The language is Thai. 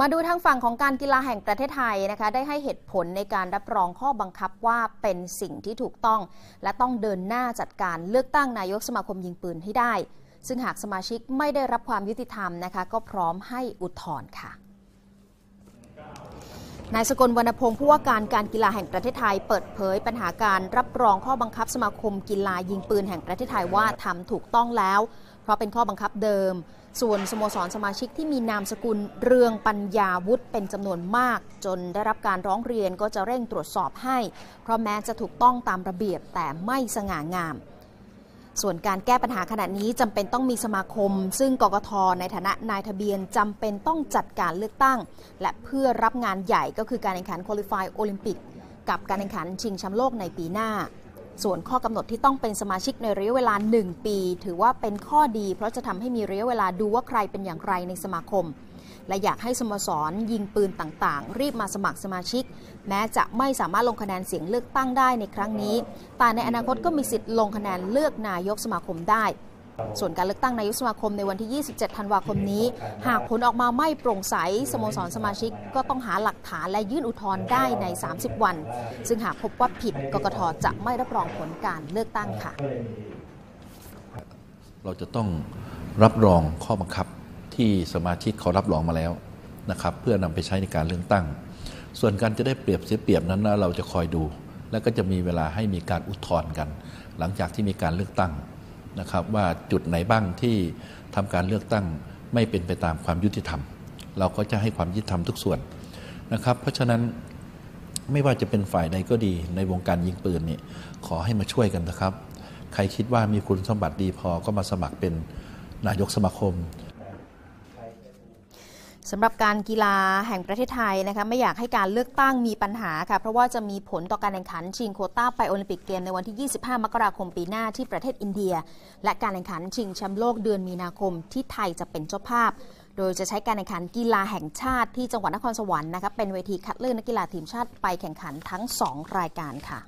มาดูทางฝั่งของการกีฬาแห่งประเทศไทยนะคะได้ให้เหตุผลในการรับรองข้อบังคับว่าเป็นสิ่งที่ถูกต้อง และต้องเดินหน้าจัดการเลือกตั้งนายกสมาคมยิงปืนให้ได้ ซึ่งหากสมาชิกไม่ได้รับความยุติธรรมนะคะก็พร้อมให้อุทธรณ์ค่ะนายสกลวรรณพงศ์ผู้ว่าการการกีฬาแห่งประเทศไทย เปิดเผยปัญหาการรับรองข้อบังคับสมาคมกีฬายิงปืนแห่งประเทศไทยว่าทำถูกต้องแล้ว เพราะเป็นข้อบังคับเดิม ส่วนสโมสรสมาชิกที่มีนามสกุลเรืองปัญญาวุฒิเป็นจำนวนมาก จนได้รับการร้องเรียนก็จะเร่งตรวจสอบให้ เพราะแม้จะถูกต้องตามระเบียบแต่ไม่สง่างาม ส่วนการแก้ปัญหาขณะนี้จำเป็นต้องมีสมาคม ซึ่งกกทในฐานะนายทะเบียนจำเป็นต้องจัดการเลือกตั้ง และเพื่อรับงานใหญ่ก็คือการแข่งขันคุริฟายโอลิมปิก กับการแข่งขันชิงแชมป์โลกในปีหน้า ส่วนข้อกำหนดที่ต้องเป็นสมาชิกในระยะเวลา 1 ปี ถือว่าเป็นข้อดี เพราะจะทำให้มีระยะเวลาดูว่าใครเป็นอย่างไรในสมาคม และอยากให้สโมสรยิงปืนต่างๆ รีบมาสมัครสมาชิก แม้จะไม่สามารถลงคะแนนเสียงเลือกตั้งได้ในครั้งนี้ แต่ในอนาคตก็มีสิทธิ์ลงคะแนนเลือกนายกสมาคมได้ ส่วนการเลือกตั้งนายกสมาคมในวันที่ 27 ธันวาคมนี้ หากผลออกมาไม่โปร่งใส สโมสรสมาชิกก็ต้องหาหลักฐานและยื่นอุทธรณ์ได้ใน 30 วัน ซึ่งหากพบว่าผิดกกทจะไม่รับรองผลการเลือกตั้งค่ะ เราจะต้องรับรองข้อบังคับที่สมาชิกเขารับรองมาแล้วนะครับเพื่อนำไปใช้ในการเลือกตั้ง ส่วนการจะได้เปรียบเสียเปรียบนั้นนะเราจะคอยดู แล้วก็จะมีเวลาให้มีการอุทธรณ์กัน หลังจากที่มีการเลือกตั้ง นะครับว่าจุดไหนบ้างที่ทำการเลือกตั้งไม่เป็นไปตามความยุติธรรม เราก็จะให้ความยุติธรรมทุกส่วนนะครับ เพราะฉะนั้นไม่ว่าจะเป็นฝ่ายใดก็ดีในวงการยิงปืนนี่ขอให้มาช่วยกันนะครับ ใครคิดว่ามีคุณสมบัติดีพอก็มาสมัครเป็นนายกสมาคม สำหรับการกีฬาแห่งประเทศไทยนะคะไม่อยากให้การเลือกตั้งมีปัญหาค่ะเพราะว่าจะมีผลต่อการแข่งขันชิงโคต้าไปโอลิมปิกเกมในวันที่ 25 มกราคมปีหน้าที่ประเทศอินเดีย และการแข่งขันชิงแชมป์โลกเดือนมีนาคมที่ไทยจะเป็นเจ้าภาพ โดยจะใช้การแข่งขันกีฬาแห่งชาติที่จังหวัดนครสวรรค์นะคะเป็นเวทีคัดเลือกนักกีฬาทีมชาติไปแข่งขันทั้ง 2 รายการค่ะ